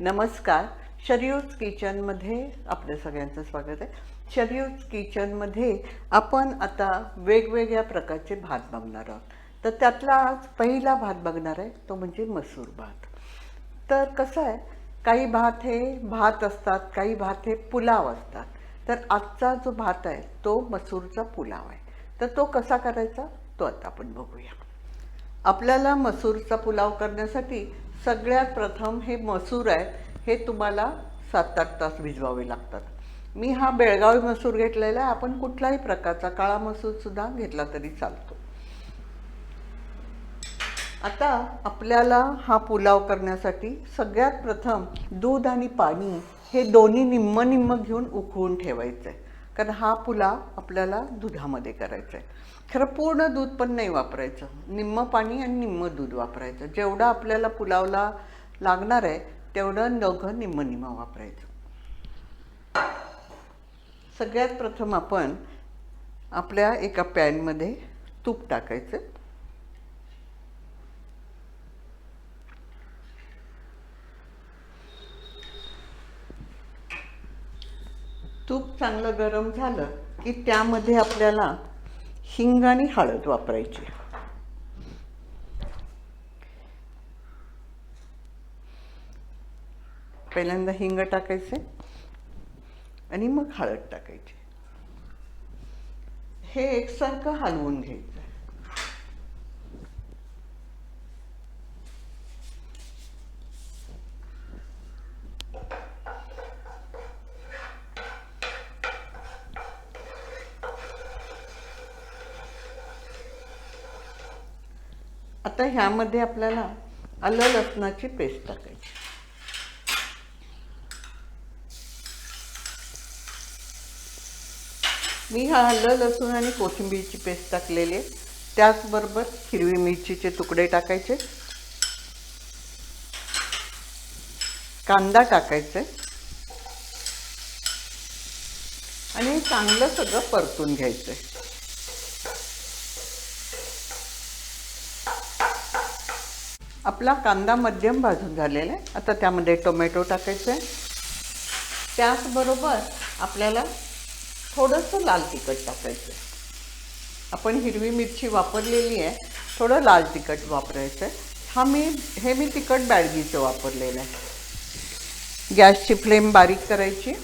नमस्कार. शरीयूज किचनमध्ये आपल्या सगळ्यांचं स्वागत आहे. शरीयूज किचनमध्ये आपण आता वेगवेगळ्या प्रकारचे भात बघणार आहोत. तर त्यातला आज पहिला भात बघणार आहे तो म्हणजे मसूर भात. तर कसं आहे काही भात हे भात असतात काही भात हे पुलाव असतात. तर आजचा जो भात आहे तो मसूरचा पुलाव आहे. तर तो कसा करायचा तो आता आपण बघूया. आपल्याला मसूरचा पुलाव करण्यासाठी सगळ्यात प्रथम हे मसूर आहे हे तुम्हाला सात आठ तास भिजवावे लागतात. मी हा बेळगावी मसूर घेतलेला आहे आपण कुठलाही प्रकारचा काळा मसूरसुद्धा घेतला तरी चालतो. आता आपल्याला हा पुलाव करण्यासाठी सगळ्यात प्रथम दूध आणि पाणी हे दोन्ही निम्म निम्म घेऊन उकळून ठेवायचं आहे कारण हा पुलाव आपल्याला दुधामध्ये करायचा आहे खरं पूर्ण दूध पण नाही वापरायचं. निम्म पाणी आणि निम्म दूध वापरायचं. जेवढं आपल्याला पुलावला लागणार आहे तेवढं दोघं निम्म निम्म वापरायचं. सगळ्यात प्रथम आपण आपल्या एका पॅनमध्ये तूप टाकायचं. तूप चांगलं गरम झालं की त्यामध्ये आपल्याला हिंग आणि हळद वापरायची. पहिल्यांदा हिंग टाकायचे आणि मग हळद टाकायची. हे एकसारखं हलवून घ्यायचं. आता ह्यामध्ये आपल्याला आलं लसणाची पेस्ट टाकायची. मी हा आलं लसूण आणि कोथिंबीरची पेस्ट टाकलेली आहे. त्याचबरोबर हिरवी मिरचीचे तुकडे टाकायचे. कांदा टाकायचे. आणि चांगलं सगळं परतून घ्यायचं आहे आपला कांदा मध्यम भाजून झालेला आहे. आता त्यामध्ये टोमॅटो टाकायचं आहे. त्याचबरोबर आपल्याला थोडंसं लाल तिखट टाकायचं आहे. आपण हिरवी मिरची वापरलेली आहे. थोडं लाल तिखट वापरायचं आहे. हा मी हे मी तिखट बॅडगीचं वापरलेलं आहे. गॅसची फ्लेम बारीक करायची.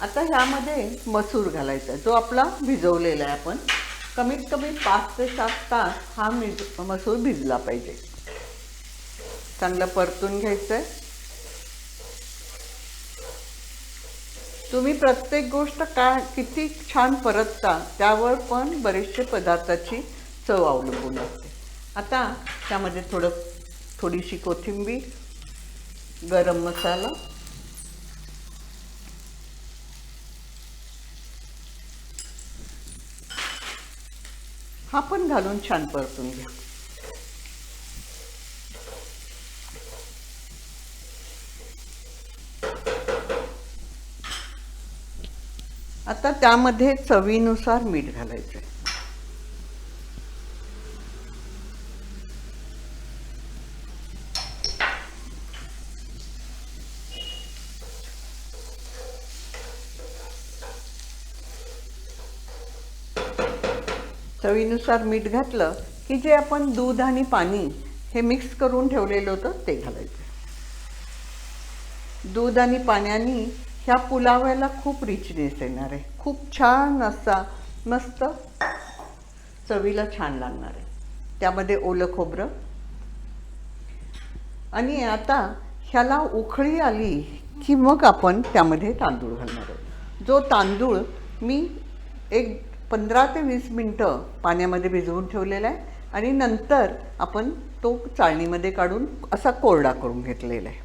आता ह्यामध्ये मसूर घालायचा जो आपला भिजवलेला आहे आपण. कमीत कमी पाच ते सात तास हा मिज मसूर भिजला पाहिजे. चांगलं परतून घ्यायचं आहे तुम्ही प्रत्येक गोष्ट का किती छान परतता त्यावर पण बरेचसे पदार्थाची चव अवलंबून असते. आता त्यामध्ये थोडं थोडीशी कोथिंबीर गरम मसाला हा पण घालून छान परतून घ्या. आता त्यामध्ये चवीनुसार मीठ घालायचं आहे चवीनुसार मीठ घातलं की जे आपण दूध आणि पाणी हे मिक्स करून ठेवलेलं होतं ते घालायचं. दूध आणि पाण्याने ह्या पुलाव्याला खूप रिचनेस येणार आहे. खूप छान असा मस्त चवीला छान लागणार आहे. त्यामध्ये ओलं खोबरं. आणि आता ह्याला उखळी आली की मग आपण त्यामध्ये तांदूळ घालणार आहोत. जो तांदूळ मी एक पंधरा ते वीस मिनटं पाण्यामध्ये भिजवून ठेवलेला आहे आणि नंतर आपण तो चाळणीमध्ये काढून असा कोरडा करून घेतलेला आहे.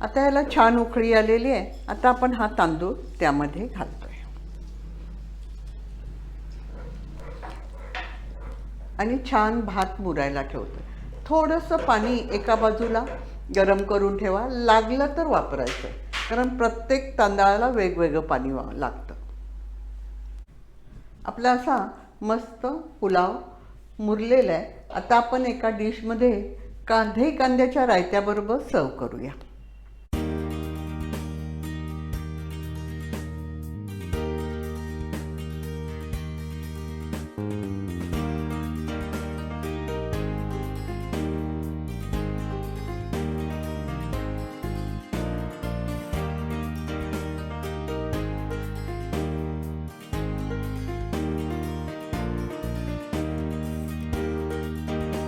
आता ह्याला छान उकळी आलेली आहे. आता आपण हा तांदूळ त्यामध्ये घालतोय. आणि छान भात मुरायला ठेवतोय. थोडंसं पाणी एका बाजूला गरम करून ठेवा. लागलं तर वापरायचं. कारण प्रत्येक तांदळाला वेगवेगळं पाणी वा लागतं. आपला असा मस्त पुलाव मुरलेला आहे. आता आपण एका डिशमध्ये कांदे कांद्याच्या रायत्याबरोबर सर्व करूया.